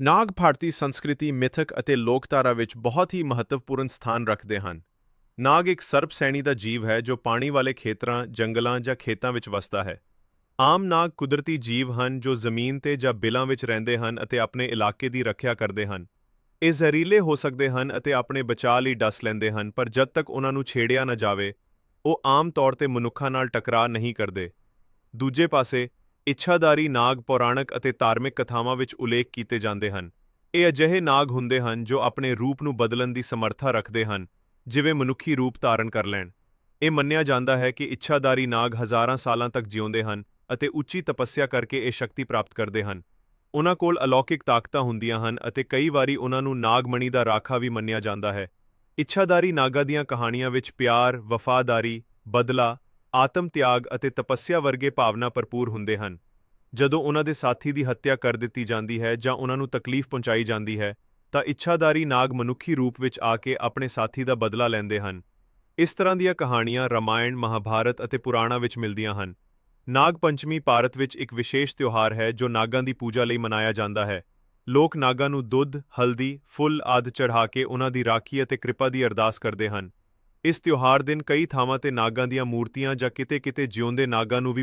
ਨਾਗ ਭਾਰਤੀ ਸੰਸਕ੍ਰਿਤੀ ਮਿਥਕ ਅਤੇ ਲੋਕਧਾਰਾ ਵਿੱਚ ਬਹੁਤ ਹੀ ਮਹੱਤਵਪੂਰਨ ਸਥਾਨ ਰੱਖਦੇ ਹਨ। ਨਾਗ ਇੱਕ ਸਰਪ ਸੈਣੀ ਦਾ ਜੀਵ ਹੈ ਜੋ ਪਾਣੀ ਵਾਲੇ ਖੇਤਰਾਂ, ਜੰਗਲਾਂ ਜਾਂ ਖੇਤਾਂ ਵਿੱਚ ਵਸਦਾ ਹੈ। ਆਮ ਨਾਗ ਕੁਦਰਤੀ ਜੀਵ ਹਨ ਜੋ ਜ਼ਮੀਨ ਤੇ ਜਾਂ ਬਿਲਾਂ ਵਿੱਚ ਰਹਿੰਦੇ ਹਨ ਅਤੇ ਆਪਣੇ ਇਲਾਕੇ ਦੀ ਰੱਖਿਆ ਕਰਦੇ ਹਨ। ਇਹ ਜ਼ਹਿਰੀਲੇ ਹੋ ਸਕਦੇ ਹਨ ਅਤੇ ਆਪਣੇ ਬਚਾਅ ਲਈ ਡਸ ਲੈਂਦੇ ਹਨ, ਪਰ ਜਦ ਤੱਕ ਉਹਨਾਂ ਨੂੰ ਛੇੜਿਆ ਨਾ ਜਾਵੇ, ਉਹ ਆਮ ਤੌਰ ਤੇ ਮਨੁੱਖਾਂ ਨਾਲ ਟਕਰਾਅ ਨਹੀਂ ਕਰਦੇ। ਦੂਜੇ ਪਾਸੇ ਇੱਛਾਦਾਰੀ ਨਾਗ ਪੌਰਾਣਿਕ ਅਤੇ ਧਾਰਮਿਕ ਕਥਾਵਾਂ ਵਿੱਚ ਉਲੇਖ ਕੀਤੇ ਜਾਂਦੇ ਹਨ। ਇਹ ਅਜਿਹੇ ਨਾਗ ਹੁੰਦੇ ਹਨ ਜੋ ਆਪਣੇ ਰੂਪ ਨੂੰ ਬਦਲਣ ਦੀ ਸਮਰੱਥਾ ਰੱਖਦੇ ਹਨ, ਜਿਵੇਂ ਮਨੁੱਖੀ ਰੂਪ ਧਾਰਨ ਕਰ ਲੈਣ। ਇਹ ਮੰਨਿਆ ਜਾਂਦਾ ਹੈ ਕਿ ਇੱਛਾਦਾਰੀ ਨਾਗ ਹਜ਼ਾਰਾਂ ਸਾਲਾਂ ਤੱਕ ਜਿਉਂਦੇ ਹਨ ਅਤੇ ਉੱਚੀ ਤਪੱਸਿਆ ਕਰਕੇ ਇਹ ਸ਼ਕਤੀ ਪ੍ਰਾਪਤ ਕਰਦੇ ਹਨ। ਉਹਨਾਂ ਕੋਲ ਅਲੌਕਿਕ ਤਾਕਤਾਂ ਹੁੰਦੀਆਂ ਹਨ ਅਤੇ ਕਈ ਵਾਰੀ ਉਹਨਾਂ ਨੂੰ ਨਾਗਮਣੀ ਦਾ ਰਾਖਾ ਵੀ ਮੰਨਿਆ ਜਾਂਦਾ ਹੈ। ਇੱਛਾਦਾਰੀ ਨਾਗਾ ਦੀਆਂ ਕਹਾਣੀਆਂ ਵਿੱਚ ਪਿਆਰ, ਵਫਾਦਾਰੀ, ਬਦਲਾ ਆਤਮ ਤਿਆਗ ਅਤੇ ਤਪੱਸਿਆ ਵਰਗੇ ਭਾਵਨਾ ਭਰਪੂਰ ਹੁੰਦੇ ਹਨ। ਜਦੋਂ ਉਹਨਾਂ ਦੇ ਸਾਥੀ ਦੀ ਹੱਤਿਆ ਕਰ ਦਿੱਤੀ ਜਾਂਦੀ ਹੈ ਜਾਂ ਉਹਨਾਂ ਨੂੰ ਤਕਲੀਫ ਪਹੁੰਚਾਈ ਜਾਂਦੀ ਹੈ, ਤਾਂ ਇੱਛਾਦਾਰੀ ਨਾਗ ਮਨੁੱਖੀ ਰੂਪ ਵਿੱਚ ਆ ਕੇ ਆਪਣੇ ਸਾਥੀ ਦਾ ਬਦਲਾ ਲੈਂਦੇ ਹਨ। ਇਸ ਤਰ੍ਹਾਂ ਦੀਆਂ ਕਹਾਣੀਆਂ ਰਾਮਾਇਣ, ਮਹਾਭਾਰਤ ਅਤੇ ਪੁਰਾਣਾ ਵਿੱਚ ਮਿਲਦੀਆਂ ਹਨ। ਨਾਗ ਪੰਚਮੀ ਭਾਰਤ ਵਿੱਚ ਇੱਕ ਵਿਸ਼ੇਸ਼ ਤਿਉਹਾਰ ਹੈ ਜੋ ਨਾਗਾਂ ਦੀ ਪੂਜਾ ਲਈ ਮਨਾਇਆ ਜਾਂਦਾ ਹੈ। ਲੋਕ ਨਾਗਾਂ ਨੂੰ ਦੁੱਧ, ਹਲਦੀ, ਫੁੱਲ ਆਦਿ ਚੜ੍ਹਾ ਕੇ ਉਹਨਾਂ ਦੀ ਰਾਖੀ ਅਤੇ ਕਿਰਪਾ ਦੀ ਅਰਦਾਸ ਕਰਦੇ ਹਨ। ਇਸ ਤਿਉਹਾਰ ਦਿਨ ਕਈ ਥਾਵਾਂ ਤੇ ਨਾਗਾਂ ਦੀਆਂ ਮੂਰਤੀਆਂ ਜਾਂ ਕਿਤੇ-ਕਿਤੇ ਜਿਉਂਦੇ ਨਾਗਾਂ ਨੂੰ ਵੀ